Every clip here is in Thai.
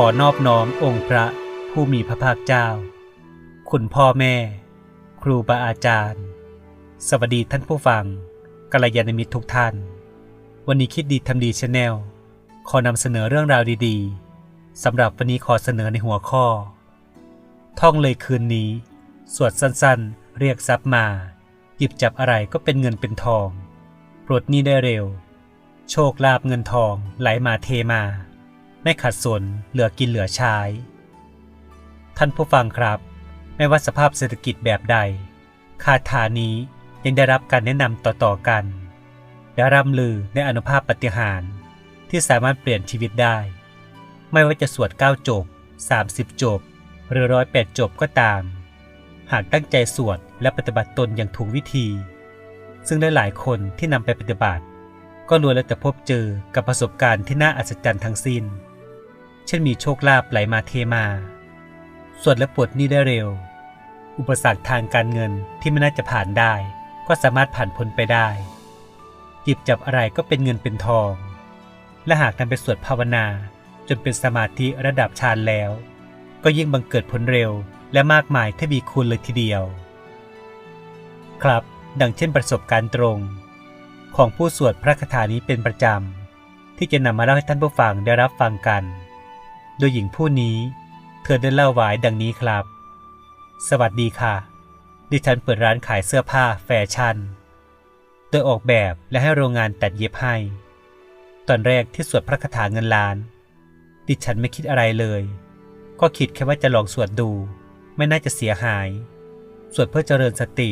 ขอนอบน้อมองค์พระผู้มีพระภาคเจ้า คุณพ่อแม่ ครูบาอาจารย์ สวัสดีท่านผู้ฟังกัลยาณมิตรทุกท่าน วันนี้คิดดีทำดีชาแนลขอนำเสนอเรื่องราวดีๆสำหรับวันนี้ขอเสนอในหัวข้อ ท่องเลยคืนนี้ สวดสั้นๆ เรียกทรัพย์มา หยิบจับอะไรก็เป็นเงินเป็นทองปลดหนี้ได้เร็ว โชคลาภเงินทองไหลมาเทมา ไม่ขัดสนเหลือกินเหลือใช้ ท่านผู้ฟังครับ ไม่ว่าสภาพเศรษฐกิจแบบใด คาถานี้ยังได้รับการแนะนำต่อๆกัน และร่ำลือในอนุภาพปฏิหารที่สามารถเปลี่ยนชีวิตได้ ไม่ว่าจะสวด 9 จบ 30 จบ หรือร้อยแปดจบก็ตาม หากตั้งใจสวดและปฏิบัติตนอย่างถูกวิธี ซึ่งได้หลายคนที่นำไปปฏิบัติ ก็ล้วนแล้วแต่พบเจอกับประสบการณ์ที่น่าอัศจรรย์ทั้งสิ้น เช่นมีโชคลาภไหลมาเทมา สวดและปลดหนี้ได้เร็ว อุปสรรคทางการเงินที่ไม่น่าจะผ่านได้ ก็สามารถผ่านพ้นไปได้ หยิบจับอะไรก็เป็นเงินเป็นทอง และหากนำไปสวดภาวนาจนเป็นสมาธิระดับฌานแล้ว ก็ยิ่งบังเกิดผลเร็วและมากมายทวีคูณเลยทีเดียว ครับ ดังเช่นประสบการณ์ตรง ของผู้สวดพระคาถานี้เป็นประจำ ที่จะนำมาเล่าให้ท่านผู้ฟังได้รับฟังกัน โดยหญิงผู้นี้ เธอได้เล่าไว้ดังนี้ครับ สวัสดีค่ะ ดิฉันเปิดร้านขายเสื้อผ้าแฟชั่น โดยออกแบบและให้โรงงานตัดเย็บให้ ตอนแรกที่สวดพระคาถาเงินล้าน ดิฉันไม่คิดอะไรเลย ก็คิดแค่ว่าจะลองสวดดู ไม่น่าจะเสียหาย สวดเพื่อเจริญสติ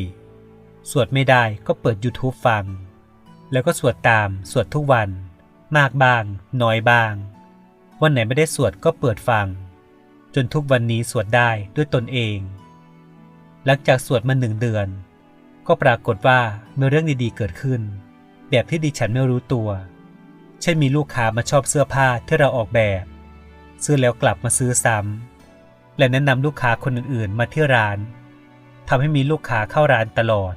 สวดไม่ได้ก็เปิด YouTube ฟัง แล้วก็สวดตามสวดทุกวัน มากบ้าง น้อยบ้าง วันไหนไม่ได้สวดก็เปิดฟัง จนทุกวันนี้สวดได้ด้วยตนเอง หลังจากสวดมาหนึ่งเดือน ก็ปรากฏว่ามีเรื่องดีๆเกิดขึ้น แบบที่ดิฉันไม่รู้ตัว เช่นมีลูกค้ามาชอบเสื้อผ้าที่เราออกแบบ ซื้อแล้วกลับมาซื้อซ้ำและแนะนำลูกค้าคนอื่นๆ มาที่ร้านทำให้มีลูกค้าเข้าร้านตลอด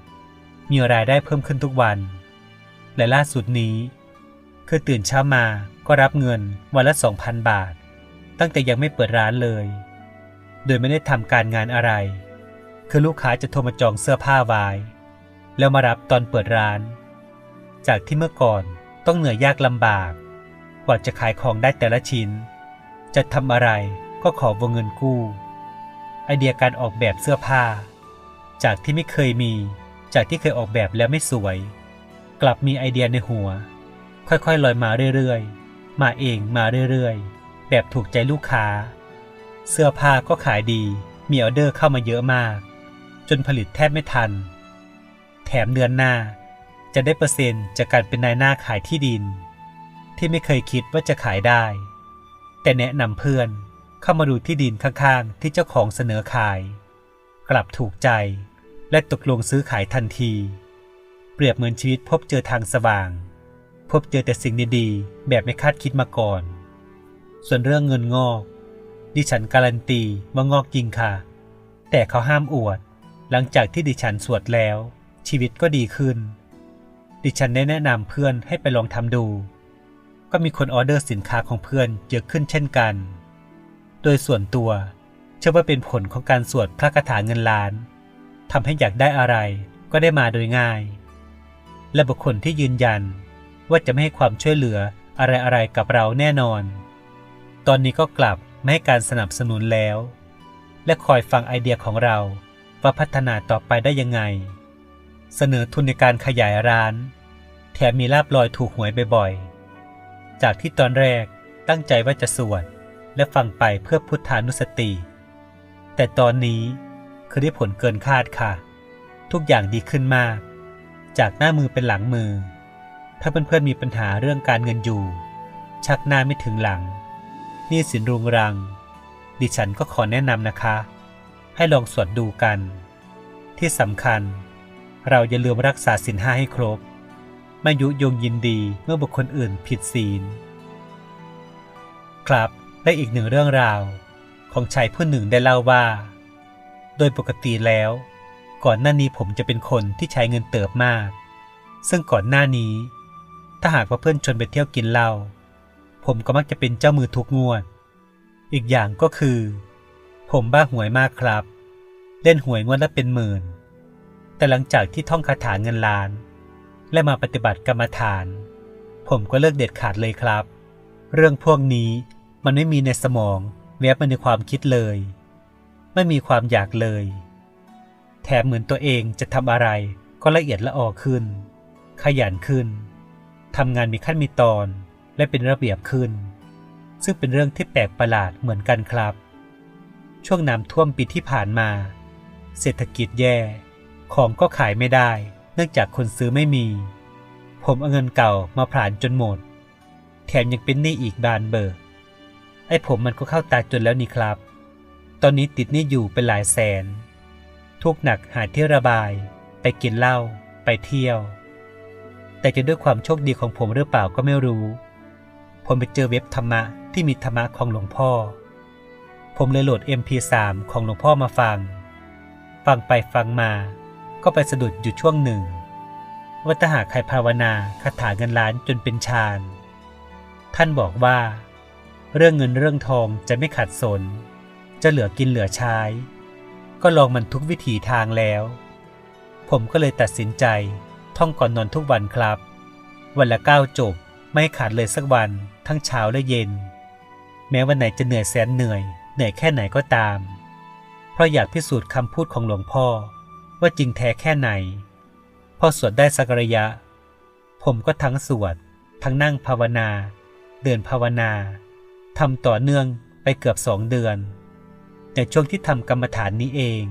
มีรายได้เพิ่มขึ้นทุกวัน และล่าสุดนี้ คือตื่นเช้ามาก็รับเงินวันละ 2,000 บาท ตั้งแต่ยังไม่เปิดร้านเลย โดยไม่ได้ทำการงานอะไร คือลูกค้าจะโทรมาจองเสื้อผ้าไว้ แล้วมารับตอนเปิดร้าน จากที่เมื่อก่อนต้องเหนื่อยยากลำบาก กว่าจะขายของได้แต่ละชิ้น จะทำอะไรก็ขอวงเงินกู้ ไอเดียการออกแบบเสื้อผ้า จากที่ไม่เคยมี จากที่เคยออกแบบแล้วไม่สวย กลับมีไอเดียในหัว ค่อยๆลอยมาเรื่อยๆ มาเองมาเรื่อยๆ แบบถูกใจลูกค้า เสื้อผ้าก็ขายดี มีออเดอร์เข้ามาเยอะมาก จนผลิตแทบไม่ทัน แถมเดือนหน้าจะได้เปอร์เซ็นต์จากการเป็นนายหน้าขายที่ดิน ที่ไม่เคยคิดว่าจะขายได้ แต่แนะนำเพื่อนเข้ามาดูที่ดินข้างๆ ที่เจ้าของเสนอขาย กลับถูกใจและตกลงซื้อขายทันที เปรียบเหมือนชีวิตพบเจอทางสว่าง พบเจอแต่สิ่งดีๆ แบบไม่คาดคิดมาก่อน ส่วนเรื่องเงินงอก ดิฉันการันตีว่างอกจริงค่ะ แต่เขาห้ามอวด หลังจากที่ดิฉันสวดแล้ว ชีวิตก็ดีขึ้น ดิฉันได้แนะนำเพื่อนให้ไปลองทำดู ก็มีคนออเดอร์สินค้าของเพื่อนเยอะขึ้นเช่นกัน โดยส่วนตัวเชื่อว่าเป็นผลของการสวดพระคาถาเงินล้านทำให้อยากได้อะไรก็ได้มาโดยง่าย และบุคคลที่ยืนยัน ว่าจะไม่ให้ความช่วยเหลืออะไรๆกับเราแน่นอน ตอนนี้ก็กลับไม่ให้การสนับสนุนแล้ว และคอยฟังไอเดียของเราว่าพัฒนาต่อไปได้ยังไง เสนอทุนในการขยายร้าน แถมมีลาบลอยถูกหวยบ่อยๆ จากที่ตอนแรกตั้งใจว่าจะสวดและฟังไปเพื่อพุทธานุสติ แต่ตอนนี้คือได้ผลเกินคาดค่ะ ทุกอย่างดีขึ้นมาก จากหน้ามือเป็นหลังมือ ถ้าเพื่อนๆมีปัญหาเรื่องการเงินอยู่ ชักหน้าไม่ถึงหลังหนี่สินรุงรัง ดิฉันก็ขอแนะนำนะคะ ให้ลองสวดดูกัน ที่สำคัญ เราอย่าลืมรักษาศีลห้าให้ครบ ไม่ยุยงยินดีเมื่อบุคคลอื่นผิดศีล ครับและอีกหนึ่งเรื่องราวของชายผู้หนึ่งได้เล่าว่า โดยปกติแล้ว ก่อนหน้านี้ผมจะเป็นคนที่ใช้เงินเติบมาก ซึ่งก่อนหน้านี้ ถ้าหากว่าเพื่อนชวนไปเที่ยวกินเหล้าผมก็มักจะเป็นเจ้ามือทุกงวด อีกอย่างก็คือ ผมบ้าหวยมากครับ เล่นหวยงวดละเป็นหมื่น แต่หลังจากที่ท่องคาถาเงินล้าน และมาปฏิบัติกรรมฐาน ผมก็เลิกเด็ดขาดเลยครับ เรื่องพวกนี้มันไม่มีในสมองแวบมาในความคิดเลย ไม่มีความอยากเลย แถมเหมือนตัวเองจะทำอะไรก็ละเอียดละออขึ้น ขยันขึ้น ทำงานมีขั้นมีตอน และเป็นระเบียบขึ้น ซึ่งเป็นเรื่องที่แปลกประหลาดเหมือนกันครับ ช่วงน้ำท่วมปีที่ผ่านมา เศรษฐกิจแย่ ของก็ขายไม่ได้ เนื่องจากคนซื้อไม่มี ผมเอาเงินเก่ามาผลาญจนหมด แถมยังเป็นหนี้อีกบานเบิกไอ้ผมมันก็เข้าตาจนแล้วนี่ครับ ตอนนี้ติดหนี้อยู่เป็นหลายแสน ทุกหนักหาที่ระบาย ไปกินเหล้าไปเที่ยว แต่จะด้วยความโชคดีของผมหรือเปล่าก็ไม่รู้ ผมไปเจอเว็บธรรมะที่มีธรรมะของหลวงพ่อ ผมเลยโหลด MP3 ของหลวงพ่อมาฟัง ฟังไปฟังมา ก็ไปสะดุดอยู่ช่วงหนึ่ง ว่าถ้าหากใครภาวนาคาถาเงินล้านจนเป็นฌาน ท่านบอกว่า เรื่องเงินเรื่องทองจะไม่ขัดสน จะเหลือกินเหลือใช้ ก็ลองมันทุกวิถีทางแล้ว ผมก็เลยตัดสินใจ ท่องก่อนนอนทุกวันครับ วันละเก้าจบไม่ขาดเลยสักวันทั้งเช้าและเย็น แม้วันไหนจะเหนื่อยแสนเหนื่อย เหนื่อยแค่ไหนก็ตาม เพราะอยากพิสูจน์คำพูดของหลวงพ่อ ว่าจริงแท้แค่ไหน พอสวดได้สักระยะ ผมก็ทั้งสวด ทั้งนั่งภาวนา เดินภาวนาทำต่อเนื่องไปเกือบสองเดือนในช่วงที่ทำกรรมฐานนี้เอง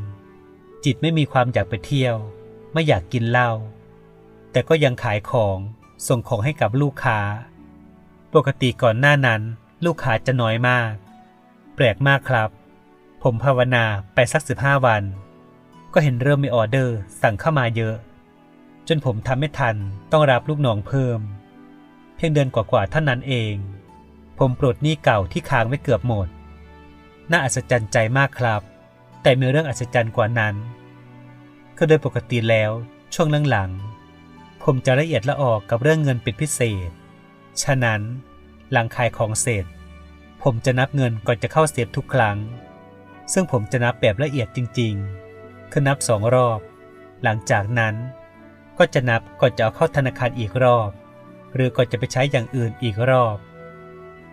จิตไม่มีความอยากไปเที่ยว ไม่อยากกินเหล้า แต่ก็ยังขายของส่งของให้กับลูกค้า ปกติก่อนหน้านั้น ลูกค้าจะน้อยมาก แปลกมากครับ ผมภาวนาไปสักสิบห้าวัน ก็เห็นเริ่มมีออเดอร์สั่งเข้ามาเยอะ จนผมทำไม่ทันต้องรับลูกน้องเพิ่ม เพียงเดือนกว่าๆเท่านั้นเอง ผมปลดหนี้เก่าที่ค้างไว้เกือบหมด น่าอัศจรรย์ใจมากครับ แต่มีเรื่องอัศจรรย์กว่านั้นคือโดยปกติแล้วช่วงหลังๆ ผมจะละเอียดละออกกับเรื่องเงินป็นพิเศษ ฉะนั้น หลังขายของเสร็จ ผมจะนับเงินก่อนจะเข้าเซฟทุกครั้ง ซึ่งผมจะนับแบบละเอียดจริงๆ คือนับสองรอบ หลังจากนั้น ก็จะนับก่อนจะเอาเข้าธนาคารอีกรอบ หรือก่อนจะไปใช้อย่างอื่นอีกรอบ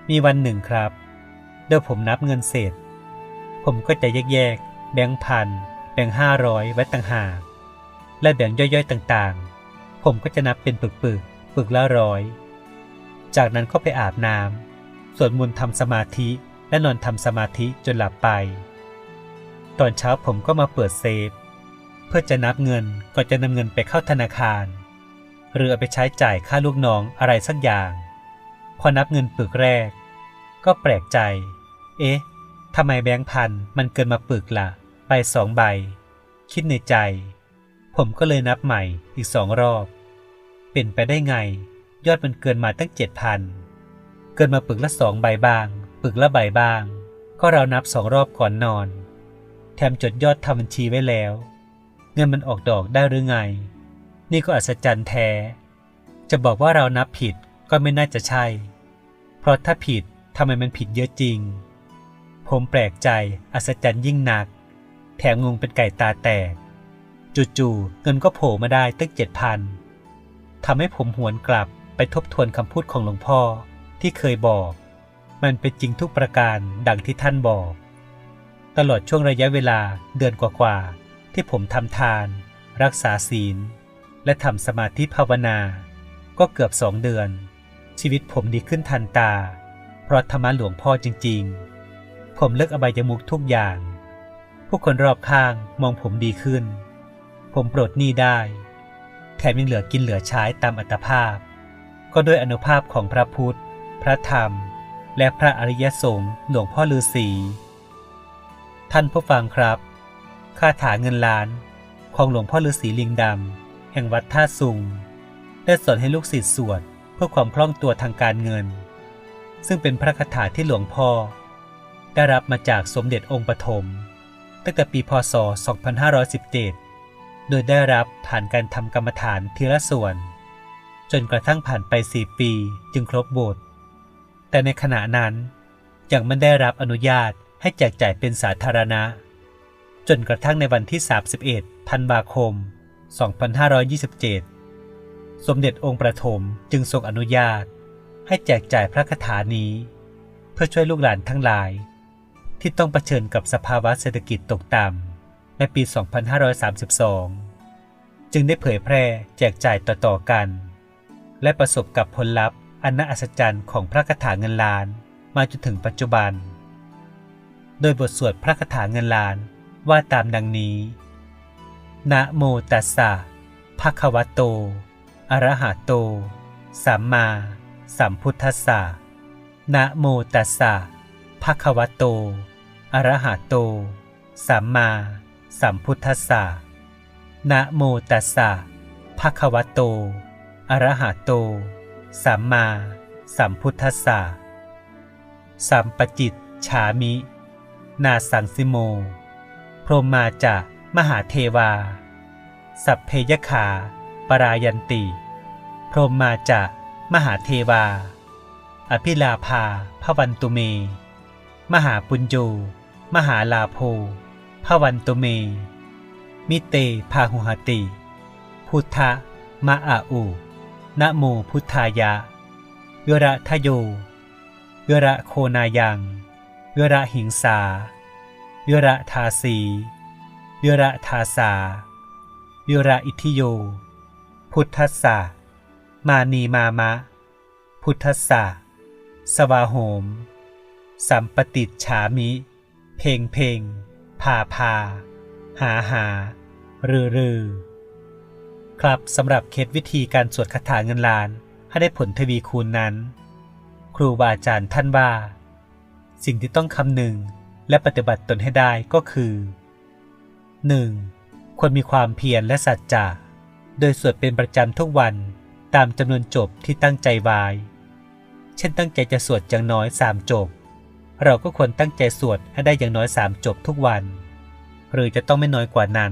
มีวันหนึ่งครับเดี๋ยวผมนับเงินเสร็จ ผมก็จะแยกๆแบงค์พันแบงค์ห้าร้อยไว้ต่างหากและแบงย่อยๆต่างๆ ผมก็จะนับเป็นปึกๆปึกละร้อย จากนั้นก็ไปอาบน้ำสวดมนต์ทำสมาธิและนอนทำสมาธิจนหลับไป ตอนเช้าผมก็มาเปิดเซฟ เพื่อจะนับเงินก่อนจะนำเงินไปเข้าธนาคาร หรือเอาไปใช้จ่ายค่าลูกน้องอะไรสักอย่าง พอนับเงินปึกแรก ก็แปลกใจ เอ๊ะทำไมแบงค์พันมันเกินมาปึกละ่ะ ไปสองใบ คิดในใจ ผมก็เลยนับใหม่อีกสองรอบ เป็นไปได้ไง ยอดมันเกินมาตั้งเจ็ดพันเกินมาปึกละสองใบบาง ปึกละใบบาง ก็เรานับสองรอบก่อนนอน แถมจดยอดทำบัญชีไว้แล้ว เงินมันออกดอกได้หรือไง นี่ก็อัศจรรย์แท้ จะบอกว่าเรานับผิดก็ไม่น่าจะใช่ เพราะถ้าผิดทำไมมันผิดเยอะจริง ผมแปลกใจอัศจรรย์ยิ่งนัก แถมงงเป็นไก่ตาแตก จู่ๆเงินก็โผล่มาได้ตั้งเจ็ดพันทำให้ผมหวนกลับไปทบทวนคำพูดของหลวงพ่อที่เคยบอก มันเป็นจริงทุกประการดังที่ท่านบอก ตลอดช่วงระยะเวลาเดือนกว่าๆที่ผมทำทาน รักษาศีล และทำสมาธิภาวนา ก็เกือบสองเดือน ชีวิตผมดีขึ้นทันตา เพราะธรรมะหลวงพ่อจริง ๆ ผมเลิกอบายมุขทุกอย่าง ผู้คนรอบข้างมองผมดีขึ้น ผมปลดหนี้ได้ แถมยังเหลือกินเหลือใช้ตามอัตภาพ ก็ด้วยอนุภาพของพระพุทธ พระธรรม และพระอริยสงฆ์หลวงพ่อฤาษีท่านผู้ฟังครับคาถาเงินล้านของหลวงพ่อฤาษีลิงดำแห่งวัดท่าสุงได้สอนให้ลูกศิษย์สวดเพื่อความคล่องตัวทางการเงิน ซึ่งเป็นพระคาถาที่หลวงพ่อ ได้รับมาจากสมเด็จองค์ปฐมตั้งแต่ปีพศ 2517 โดยได้รับผ่านการทำกรรมฐานทีละส่วน จนกระทั่งผ่านไปสี่ปีจึงครบบทแต่ในขณะนั้นยังไม่ได้รับอนุญาตให้แจกจ่ายเป็นสาธารณะ จนกระทั่งในวันที่ 31 ธันวาคม 2527 สมเด็จองค์ประถมจึงทรงอนุญาต ให้แจกจ่ายพระคาถานี้ เพื่อช่วยลูกหลานทั้งหลาย ที่ต้องเผชิญกับสภาวะเศรษฐกิจตกต่ำ ในปี 2532 จึงได้เผยแพร่แจกจ่ายต่อๆกัน และประสบกับผลลัพธ์อันน่าอัศจรรย์ของพระคาถาเงินล้านมาจนถึงปัจจุบัน โดยบทสวดพระคาถาเงินล้านว่าตามดังนี้ นะโมตัสสะภะคะวะโต อะระหะโต สัมมาสัมพุทธัสสะ นะโมตัสสะภะคะวะโต อะระหะโต สัมมา สัมพุทธัสสะนะโมตัสสะภะคะวะโต อะระหะโต สัมมา สัมพุทธัสสะสัมปจิตฉามิ นาสังสิโม พรหมาจะมหาเทวา สัพเพยขา ปรายันติ พรหมาจะมหาเทวา อภิลาภาพวันตุเม มหาปุญโญมหาลาโภ พวันตุเม มิเตพาหุหติ พุทธะมะอาอุนะโมพุทธายะเวระทะโยเวระโคนายังเวระหิงสาเวระทาสีเวระทาสาเวระอิทิโย พุทธัสสะมานีมามะ พุทธัสสะสวาโหม สัมปติฉามิ เพงเพง พาพาหาหารือรือครับสำหรับเคล็ดวิธีการสวดคาถาเงินล้านให้ได้ผลทวีคูณนั้น ครูบาอาจารย์ท่านว่า สิ่งที่ต้องคำนึงและปฏิบัติตนให้ได้ก็คือ 1. ควรมีความเพียรและสัจจะโดยสวดเป็นประจำทุกวันตามจำนวนจบที่ตั้งใจไว้ เช่นตั้งใจจะสวดอย่างน้อยสามจบ เราก็ควรตั้งใจสวดให้ได้อย่างน้อยสามจบทุกวัน หรือจะต้องไม่น้อยกว่านั้น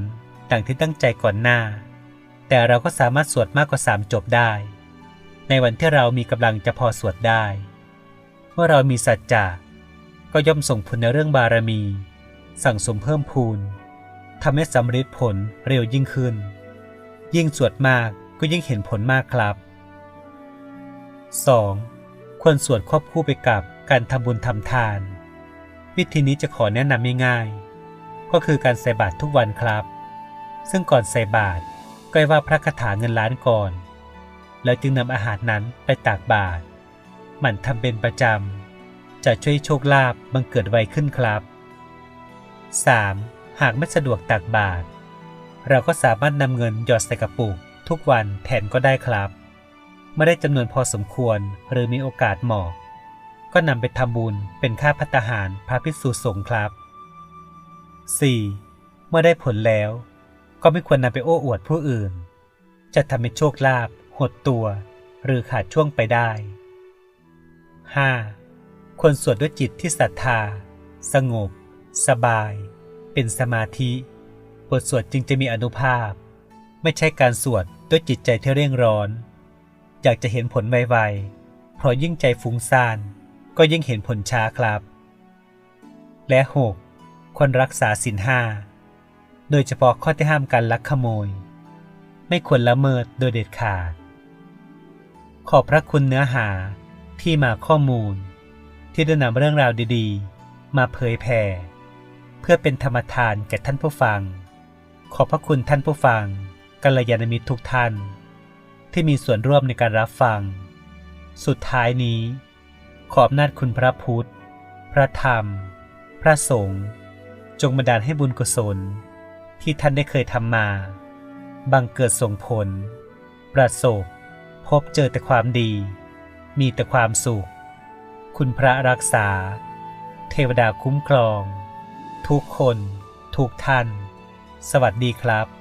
ดังที่ตั้งใจก่อนหน้า แต่เราก็สามารถสวดมากกว่าสามจบได้ ในวันที่เรามีกำลังจะพอสวดได้ เมื่อเรามีสัจจะก็ย่อมส่งผลในเรื่องบารมี สั่งสมเพิ่มพูนทำให้สำเร็จผลเร็วยิ่งขึ้น ยิ่งสวดมากก็ยิ่งเห็นผลมากครับ 2. ควรสวดควบคู่ไปกับ การทำบุญทำทาน วิธีนี้จะขอแนะนำง่ายๆก็คือการใส่บาตรทุกวันครับ ซึ่งก่อนใส่บาตรก็ให้ว่าพระคาถาเงินล้านก่อน แล้วจึงนำอาหารนั้นไปตากบาตรหมั่นทำเป็นประจำ จะช่วยโชคลาภบังเกิดไวขึ้นครับ 3. หากไม่สะดวกตักบาตรเราก็สามารถนำเงินหยอดใส่กระปุก ทุกวันแทนก็ได้ครับ ไม่ได้จำนวนพอสมควรหรือมีโอกาสเหมาะ ก็นำไปทำบุญเป็นค่าพัตหารพระภิกษุสงฆ์ครับ 4. เมื่อได้ผลแล้ว ก็ไม่ควรนำไปโอ้อวดผู้อื่น จะทำให้โชคลาภหดตัว หรือขาดช่วงไปได้ 5. ควรสวดด้วยจิตที่ศรัทธา สงบ สบาย เป็นสมาธิบทสวดจึงจะมีอนุภาพ ไม่ใช่การสวดด้วยจิตใจที่เร่งร้อน อยากจะเห็นผลไวๆเพราะยิ่งใจฟุ้งซ่าน ก็ยิ่งเห็นผลช้าครับ และ 6. ควรรักษาศีลห้าโดยเฉพาะข้อที่ห้ามการลักขโมย ไม่ควรละเมิดโดยเด็ดขาด ขอบพระคุณเนื้อหาที่มาข้อมูล ที่ได้นำเรื่องราวดีๆ มาเผยแผ่เพื่อเป็นธรรมทานแก่ท่านผู้ฟัง ขอบพระคุณท่านผู้ฟังกัลยาณมิตรทุกท่าน ที่มีส่วนร่วมในการรับฟัง สุดท้ายนี้ ขอบนาจคุณพระพุทธ พระธรรม พระสงฆ์จงบันดาลให้บุญกุศล ที่ท่านได้เคยทำมา บังเกิดส่งผล ประสบ พบเจอแต่ความดี มีแต่ความสุข คุณพระรักษา เทวดาคุ้มครอง ทุกคน ทุกท่าน สวัสดีครับ